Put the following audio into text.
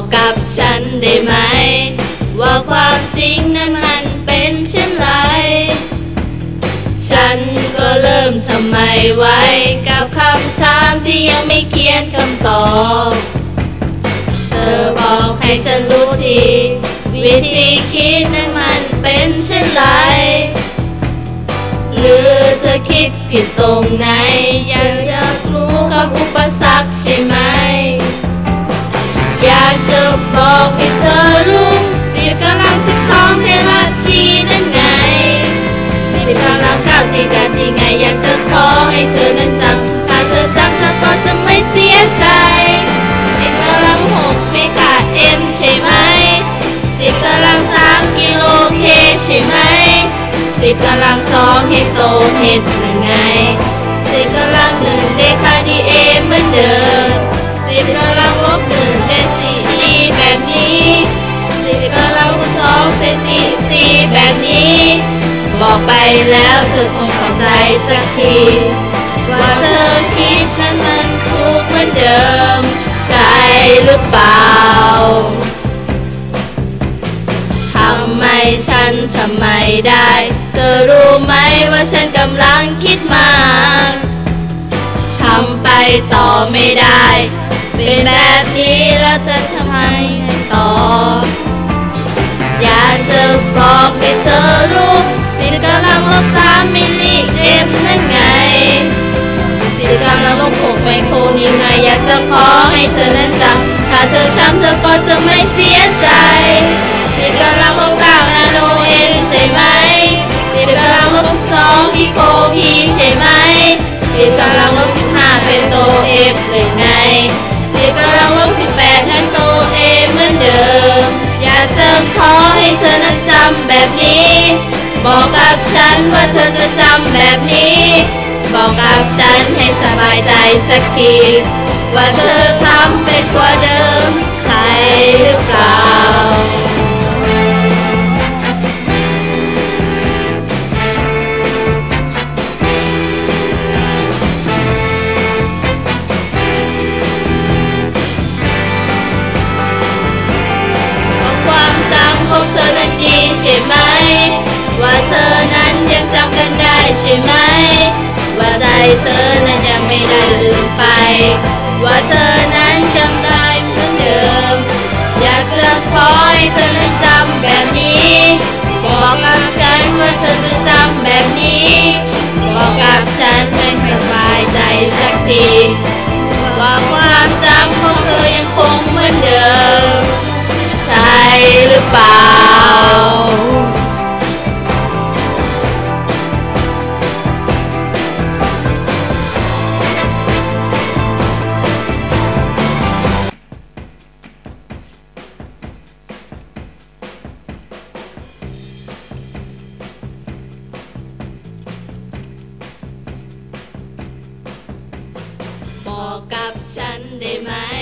บอกกับฉันได้ไหม ว่าความจริงนั้นมันเป็นเช่นไร ฉันก็เริ่มทำไมไว้ กับคำถามที่ยังไม่เขียนคำตอบ เธอบอกให้ฉันรู้ทีวิธีคิดนั้นมันเป็นเช่นไร หรือเธอคิดผิดตรงไหน อยากจะรู้กับอุปสรรคใช่ไหม บอกให้เธอรู้สิบกำลังสิบสองเทลัททีนั่นไงสิบกำลังเก้าที่กันที่ไงอยากจะขอให้เธอนั้นจำถ้าเธอจำเธอก็จะไม่เสียใจสิบกำลังหกไม่ขาดเอ็มใช่ไหมสิบกำลังสามกิโลเคใช่ไหมสิบกำลังสองเฮโตเฮดนั่นไงสิบกำลังหนึ่งเดคาดีเอเหมือนเดิมสิบกำลัง บอกไปแล้วเธอคงเข้าใจสักที ว่าเธอคิดนั้นมันถูกเหมือนเดิม ใช่หรือเปล่าทำไมฉันทำไมได้ เธอรู้ไหมว่าฉันกำลังคิดมากทำไปต่อไม่ได้เป็นแบบนี้แล้วจะทำไมต่อ อยากจะบอกให้เธอรู้ กำลังลบสามมิลลิเอ็มนั่นไงสิกำลังลบหกไมโครนี่ไงอยากจะขอให้เธอนั้นจำถ้าเธอจำเธอก็จะไม่เสียใจสิกำลังลบเก้านาโนเอ็นใช่ไหมสิกำลังลบสองพีโคพีใช่ไหมสิกำลังลบสิบห้าเป็นโตเอฟเลยไงสิกำลังลบสิบแปดนั้นโตเอเหมือนเดิมอยากจะขอให้เธอนั้นจำแบบนี้ บอกกับฉันว่าเธอจะจำแบบนี้ บอกกับฉันให้สบายใจสักที ว่าเธอทำเป็นกว่าเดิมใช่หรือเปล่าว่า เธอนั้นจำได้เหมือนเดิม อยากจะขอให้เธอนั้นจำแบบนี้ บอกกับฉันว่าเธอจะจำแบบนี้ บอกกับฉันให้สบายใจสักทีบอกความจำของเธอยังคงเหมือนเดิม ใช่หรือเปล่า Sunday, night.